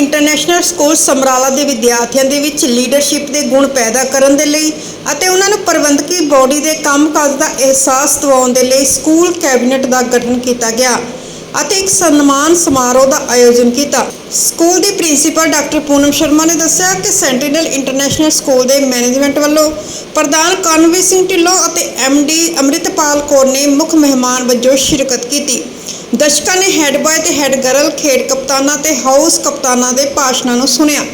International school Samrala ਦੇ ਵਿਦਿਆਰਥੀਆਂ ਦੇ ਵਿੱਚ ਲੀਡਰਸ਼ਿਪ ਦੇ ਗੁਣ ਪੈਦਾ ਕਰਨ ਦੇ ਲਈ ਅਤੇ ਉਹਨਾਂ ਨੂੰ ਪ੍ਰਬੰਧਕੀ ਬੋਡੀ ਦੇ ਕੰਮਕਾਜ ਦਾ ਅਹਿਸਾਸ ਦਿਵਾਉਣ ਦੇ ਲਈ ਸਕੂਲ ਕੈਬਨਿਟ ਦਾ ਗਠਨ ਕੀਤਾ ਗਿਆ ਅਤੇ ਇੱਕ ਸਨਮਾਨ ਸਮਾਰੋਹ ਦਾ ਆਯੋਜਨ ਕੀਤਾ। ਸਕੂਲ ਦੀ ਪ੍ਰਿੰਸੀਪਲ ਡਾਕਟਰ ਪੂਨਮ ਸ਼ਰਮਾ ਨੇ ਦੱਸਿਆ ਕਿ ਸੈਂਟੀਨਲ ਇੰਟਰਨੈਸ਼ਨਲ ਸਕੂਲ ਦੇ ਮੈਨੇਜਮੈਂਟ ਵੱਲੋਂ ਪ੍ਰਧਾਨ ਕਰਨਵੀਰ ਸਿੰਘ ਢਿੱਲੋਂ ਅਤੇ ਡੀ ਅੰਮ੍ਰਿਤਪਾਲ ਕੌਰ ਨੇ ਮੁੱਖ ਮਹਿਮਾਨ ਵਜੋਂ ਸ਼ਿਰਕਤ ਕੀਤੀ। ਦਰਸ਼ਕਾਂ ਨੇ ਹੈੱਡ ਬॉय ਤੇ ਹੈੱਡ ਗਰਲ ਖੇਡ ਕਪਤਾਨਾਂ ਤੇ ਹਾਊਸ ਕਪਤਾਨਾਂ ਦੇ ਭਾਸ਼ਣਾਂ ਨੂੰ ਸੁਣਿਆ।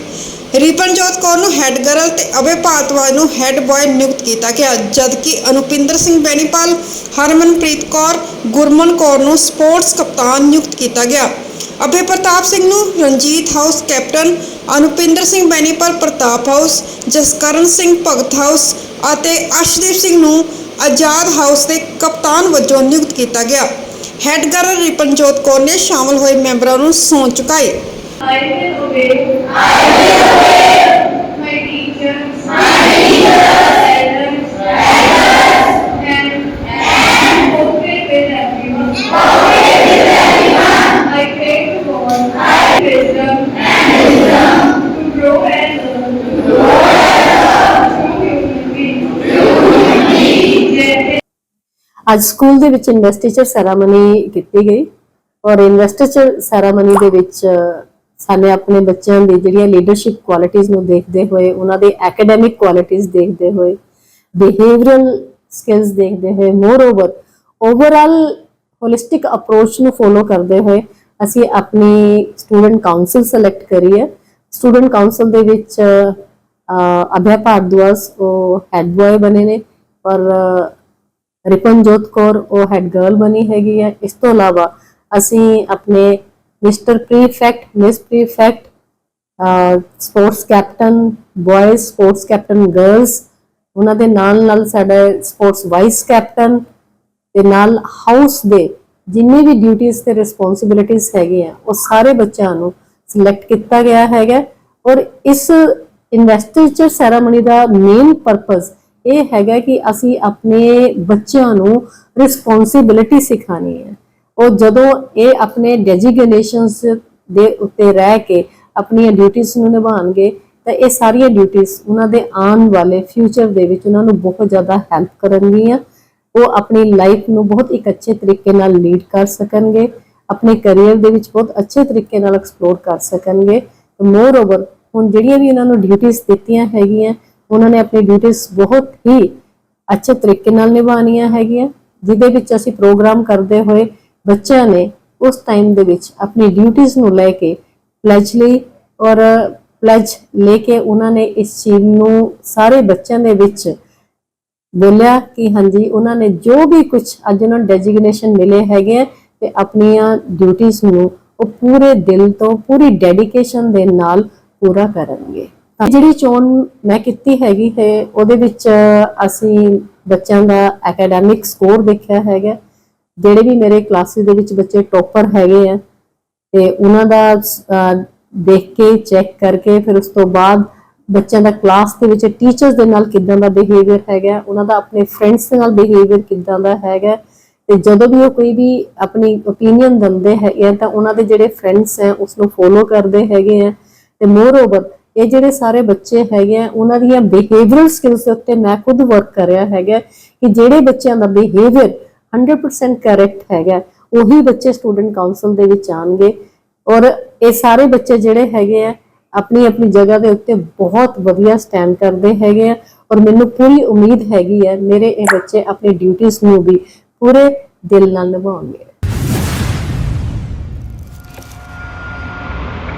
ਰਿਪਨਜੋਤ ਕੌਰ ਨੂੰ ਹੈੱਡ ਗਰਲ ਤੇ ਅਭੈ ਭਾਰਤਵਾਜ ਨੂੰ ਹੈੱਡ ਬॉय ਨਿਯੁਕਤ ਕੀਤਾ ਗਿਆ, ਜਦਕਿ ਅਨੁਪਿੰਦਰ ਸਿੰਘ ਬੈਨੀਪਾਲ ਹਰਮਨਪ੍ਰੀਤ ਕੌਰ, ਗੁਰਮਨ ਕੌਰ ਨੂੰ ਸਪੋਰਟਸ ਕਪਤਾਨ ਨਿਯੁਕਤ ਕੀਤਾ ਗਿਆ। ਅਭੈ ਪ੍ਰਤਾਪ ਸਿੰਘ ਨੂੰ Ranjit house captain, Anupinder Singh Bainipal Pratap house, Jaskaran Singh Bhagat house ਅਤੇ ਅਰਸ਼ਦੀਪ ਸਿੰਘ ਨੂੰ ਆਜ਼ਾਦ ਹਾਊਸ ਦੇ ਕਪਤਾਨ ਵਜੋਂ ਨਿਯੁਕਤ ਕੀਤਾ ਗਿਆ। ਹੈੱਡ ਗਰਲ ਰਿਪਨਜੋਤ ਕੌਰ ਨੇ ਸ਼ਾਮਲ ਹੋਏ ਮੈਂਬਰਾਂ ਨੂੰ ਸਹੁੰ ਚੁਕਾਈ I will obey. I will obey. ਅੱਜ ਸਕੂਲ ਦੇ ਵਿੱਚ ਇਨਵੈਸਟੀਚਰ ਸੈਰਾਮਨੀ ਕੀਤੀ ਗਈ ਔਰ ਇਨਵੈਸਟੀਚਰ ਸੈਰਾਮਨੀ ਦੇ ਵਿੱਚ ਸਾਨੇ ਆਪਣੇ ਬੱਚਿਆਂ ਦੀ ਜਿਹੜੀਆਂ ਲੀਡਰਸ਼ਿਪ ਕੁਆਲਿਟੀਆਂ ਨੂੰ ਦੇਖਦੇ ਹੋਏ, ਉਹਨਾਂ ਦੇ ਐਕੈਡੈਮਿਕ ਕੁਆਲਿਟੀਆਂ ਦੇਖਦੇ ਹੋਏ ਬਿਹੇਵੀਅਰਲ ਸਕਿੱਲਸ ਦੇਖਦੇ ਹੋਏ more over overall holistic approach ਨੂੰ ਫੋਲੋ ਕਰਦੇ ਹੋਏ ਅਸੀਂ ਆਪਣੀ ਸਟੂਡੈਂਟ ਕਾਉਂਸਲ ਸਿਲੈਕਟ ਕਰੀ ਹੈ। ਸਟੂਡੈਂਟ ਕਾਉਂਸਲ ਦੇ ਵਿੱਚ ਅਭਿਆ ਅਭੈ ਉਹ ਹੈਡ ਬॉय ਬਣੇ ਨੇ ਔਰ ਰਿਪਨਜੋਤ ਕੌਰ, ਉਹ ਹੈਡ ਗਰਲ ਬਣੀ ਹੈਗੀ ਹੈ। ਇਸ ਤੋਂ ਇਲਾਵਾ ਅਸੀਂ ਆਪਣੇ mister prefect miss prefect sports captain boys sports captain girls ਉਹਨਾਂ ਦੇ ਨਾਲ ਨਾਲ ਸਾਡਾ ਸਪੋਰਟਸ ਵਾਈਸ ਕੈਪਟਨ ਤੇ ਨਾਲ ਹਾਊਸ ਦੇ ਜਿੰਨੇ ਵੀ ਡਿਊਟੀਆਂ ਤੇ ਰਿਸਪੌਂਸਿਬਿਲਿਟੀਆਂ ਹੈਗੀਆਂ ਉਹ ਸਾਰੇ ਬੱਚਿਆਂ ਨੂੰ ਸਿਲੈਕਟ ਕੀਤਾ ਗਿਆ ਹੈਗਾ। ਔਰ ਇਸ ਇਨਵੈਸਟੀਚਰ ਸੈਰਾਮਨੀ ਦਾ ਮੇਨ ਪਰਪਸ ਇਹ ਹੈਗਾ ਕਿ ਅਸੀਂ ਆਪਣੇ ਬੱਚਿਆਂ ਨੂੰ ਰਿਸਪੌਂਸਿਬਿਲਿਟੀ ਸਿਖਾਣੀ ਹੈ। ਉਹ ਜਦੋਂ ਇਹ ਆਪਣੇ ਡੈਜਿਗਨੇਸ਼ਨਸ ਦੇ ਉੱਤੇ ਰਹਿ ਕੇ ਆਪਣੀਆਂ ਡਿਊਟੀਆਂ ਨੂੰ ਨਿਭਾਉਣਗੇ, ਤਾਂ ਇਹ ਸਾਰੀਆਂ ਡਿਊਟੀਆਂ ਉਹਨਾਂ ਦੇ ਆਉਣ ਵਾਲੇ ਫਿਊਚਰ ਦੇ ਵਿੱਚ ਉਹਨਾਂ ਨੂੰ ਬਹੁਤ ਜ਼ਿਆਦਾ ਹੈਲਪ ਕਰਨਗੀਆਂ। ਉਹ ਆਪਣੀ ਲਾਈਫ ਨੂੰ ਬਹੁਤ ਇੱਕ ਅੱਛੇ ਤਰੀਕੇ ਨਾਲ ਲੀਡ ਕਰ ਸਕਣਗੇ, ਆਪਣੇ ਕੈਰੀਅਰ ਦੇ ਵਿੱਚ ਬਹੁਤ ਅੱਛੇ ਤਰੀਕੇ ਨਾਲ ਐਕਸਪਲੋਰ ਕਰ ਸਕਣਗੇ। ਮੋਰ ਓਵਰ ਹੁਣ ਜਿਹੜੀਆਂ ਵੀ ਉਹਨਾਂ ਨੂੰ ਡਿਊਟੀਆਂ ਦਿੱਤੀਆਂ ਹੈਗੀਆਂ ਉਹਨਾਂ ਨੇ ਆਪਣੀ ਡਿਊਟੀਆਂ ਬਹੁਤ ਹੀ ਅੱਛੇ ਤਰੀਕੇ ਨਾਲ ਨਿਭਾਉਣੀਆਂ ਹੈਗੀਆਂ, ਜਿਹਦੇ ਵਿੱਚ ਅਸੀਂ ਪ੍ਰੋਗਰਾਮ ਕਰਦੇ ਹੋਏ ਬੱਚਿਆਂ ਨੇ ਉਸ ਟਾਈਮ ਦੇ ਵਿੱਚ ਆਪਣੀ ਡਿਊਟੀਆਂ ਨੂੰ ਲੈ ਕੇ ਪਲੇਜ ਲਈ ਔਰ ਪਲੇਜ ਲੈ ਕੇ ਉਹਨਾਂ ਨੇ ਇਸ ਚੀਜ਼ ਨੂੰ ਸਾਰੇ ਬੱਚਿਆਂ ਦੇ ਵਿੱਚ ਬੋਲਿਆ ਕਿ ਹਾਂਜੀ, ਉਹਨਾਂ ਨੇ ਜੋ ਵੀ ਕੁਝ ਅੱਜ ਉਹਨਾਂ ਨੂੰ ਡੈਜਿਗਨੇਸ਼ਨ ਮਿਲੇ ਹੈਗੇ ਆ ਤੇ ਆਪਣੀਆਂ ਡਿਊਟੀਆਂ ਨੂੰ ਉਹ ਪੂਰੇ ਦਿਲ ਤੋਂ, ਪੂਰੀ ਡੈਡੀਕੇਸ਼ਨ ਦੇ ਨਾਲ ਪੂਰਾ ਕਰਨਗੇ। ਤਾਂ ਜਿਹੜੀ ਚੋਣ ਮੈਂ ਕੀਤੀ ਹੈਗੀ ਹੈ, ਉਹਦੇ ਵਿੱਚ ਅਸੀਂ ਬੱਚਿਆਂ ਦਾ ਐਕੈਡੈਮਿਕ ਸਕੋਰ ਦੇਖਿਆ ਹੈਗਾ। ਜਿਹੜੇ ਵੀ ਮੇਰੇ ਕਲਾਸਿਸ ਦੇ ਵਿੱਚ ਬੱਚੇ ਟੌਪਰ ਹੈਗੇ ਆ, ਤੇ ਉਹਨਾਂ ਦਾ ਦੇਖ ਕੇ ਚੈੱਕ ਕਰਕੇ, ਫਿਰ ਉਸ ਤੋਂ ਬਾਅਦ ਬੱਚਿਆਂ ਦਾ ਕਲਾਸ ਦੇ ਵਿੱਚ ਟੀਚਰਸ ਦੇ ਨਾਲ ਕਿਦਾਂ ਦਾ ਬਿਹੇਵੀਅਰ ਹੈਗਾ, ਉਹਨਾਂ ਦਾ ਆਪਣੇ ਫਰੈਂਡਸ ਦੇ ਨਾਲ ਬਿਹੇਵੀਅਰ ਕਿਦਾਂ ਦਾ ਹੈਗਾ, ਤੇ ਜਦੋਂ ਵੀ ਉਹ ਕੋਈ ਵੀ ਆਪਣੀ ਓਪੀਨੀਅਨ ਦਿੰਦੇ ਹੈਗੇ ਆ, ਤਾਂ ਉਹਨਾਂ ਦੇ ਜਿਹੜੇ ਫਰੈਂਡਸ ਹੈ ਉਸ ਨੂੰ ਫੋਲੋ ਕਰਦੇ ਹੈਗੇ ਆ, ਤੇ ਮੋਰ ਓਵਰ ਇਹ ਜਿਹੜੇ ਸਾਰੇ ਬੱਚੇ ਹੈਗੇ ਆ, ਉਹਨਾਂ ਦੀਆਂ ਬਿਹੇਵੀਅਰਲ ਸਕਿੱਲਸ ਦੇ ਉੱਤੇ ਮੈਂ ਖੁਦ ਵਰਕ ਕਰ ਰਿਹਾ ਹੈਗਾ ਕਿ ਜਿਹੜੇ ਬੱਚਿਆਂ ਦਾ ਬਿਹੇਵੀਅਰ 100% ਕਰੈਕਟ ਹੈਗਾ, ਉਹੀ ਬੱਚੇ ਸਟੂਡੈਂਟ ਕਾਉਂਸਲ ਦੇ ਵਿੱਚ ਆਣਗੇ ਔਰ ਇਹ ਸਾਰੇ ਬੱਚੇ ਜਿਹੜੇ ਹੈਗੇ ਆ, ਆਪਣੀ ਆਪਣੀ ਜਗ੍ਹਾ ਦੇ ਉੱਤੇ ਬਹੁਤ ਵਧੀਆ ਸਟੈਂਡ ਕਰਦੇ ਹੈਗੇ ਆ। ਔਰ ਮੈਨੂੰ ਪੂਰੀ ਉਮੀਦ ਹੈਗੀ ਹੈ ਮੇਰੇ ਇਹ ਬੱਚੇ ਆਪਣੀ ਡਿਊਟੀਆਂ ਨੂੰ ਵੀ ਪੂਰੇ ਦਿਲ ਨਾਲ ਨਿਭਾਉਣਗੇ।